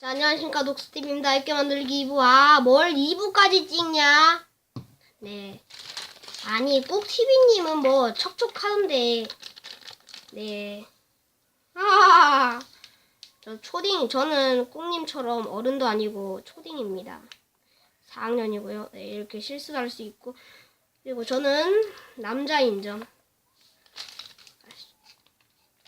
자, 안녕하십니까. 녹스TV입니다. 이렇게 만들기 2부. 아, 뭘 2부까지 찍냐? 네. 아니, 꼭 TV님은 뭐 척척하던데. 네. 아, 저 초딩, 저는 꾹님처럼 어른도 아니고 초딩입니다. 4학년이고요. 네, 이렇게 실수도 할수 있고. 그리고 저는 남자인 점.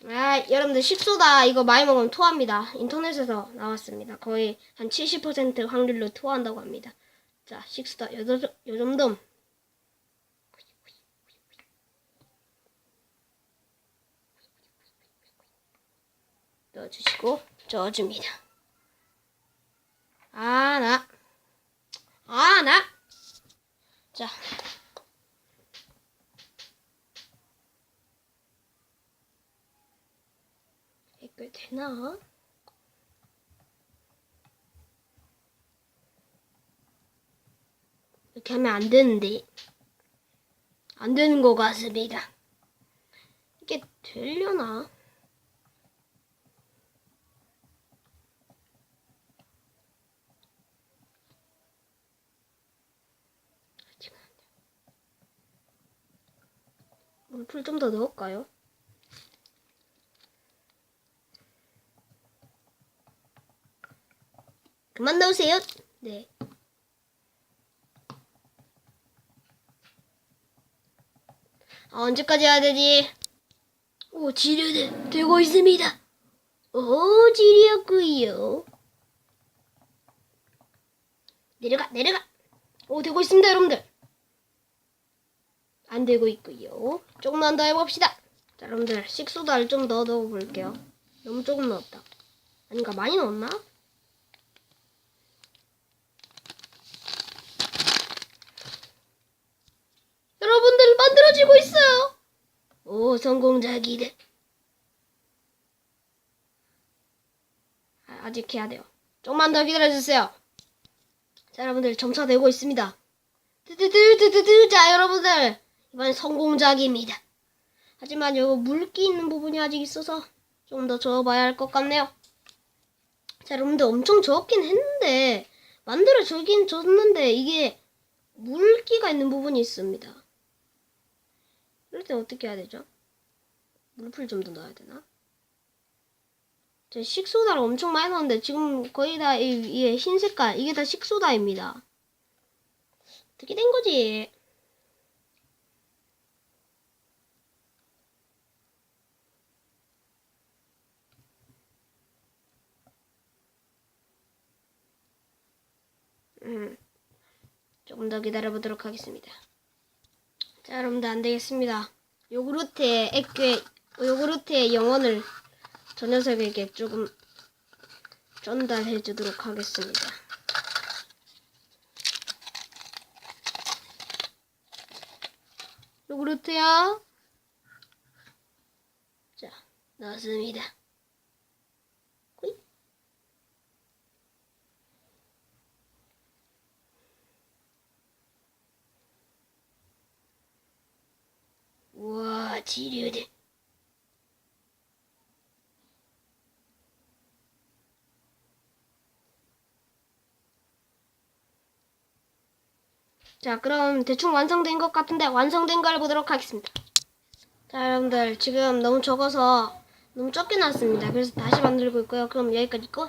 아, 여러분들 식소다 이거 많이 먹으면 토합니다. 인터넷에서 나왔습니다. 거의 한 70% 확률로 토한다고 합니다. 자, 식소다 요, 요, 요 정도. 넣어주시고 저어줍니다. 아, 나. 아, 나. 자. 해결 되나? 이렇게 하면 안 되는데. 안 되는 것 같습니다. 이게 되려나? 물풀 좀 더 넣을까요? 그만 넣으세요. 네. 아, 언제까지 해야 되지? 오, 지뢰는 되고 있습니다. 오, 지뢰였구요. 내려가, 내려가. 오, 되고 있습니다, 여러분들. 안 되고 있고요. 조금만 더 해봅시다. 자, 여러분들 식소다를 좀 더 넣어볼게요. 너무 조금 넣었다. 아닌가 많이 넣었나? 여러분들 만들어지고 있어요. 오 성공작이다. 아, 아직 해야 돼요. 조금만 더 기다려주세요. 자 여러분들 점차 되고 있습니다. 드드드드드드 자 여러분들 이번엔 성공작입니다. 하지만 여기 물기 있는 부분이 아직 있어서 좀 더 저어봐야 할 것 같네요. 자 여러분들 엄청 저었긴 했는데 만들어 주긴 줬는데 이게 물기가 있는 부분이 있습니다. 이럴 땐 어떻게 해야 되죠? 물풀 좀 더 넣어야 되나? 제 식소다를 엄청 많이 넣었는데 지금 거의 다 이, 이흰 색깔 이게 다 식소다입니다. 어떻게 된 거지? 음, 조금 더 기다려보도록 하겠습니다. 자, 여러분들 안 되겠습니다. 요구르트의 액괴, 요구르트의 영혼을 저 녀석에게 조금 전달해 주도록 하겠습니다. 요구르트야. 자, 넣었습니다. 우와, 지류들. 자, 그럼 대충 완성된 것 같은데 완성된 걸 보도록 하겠습니다. 자, 여러분들 지금 너무 적어서 너무 적게 나왔습니다. 그래서 다시 만들고 있고요. 그럼 여기까지 있고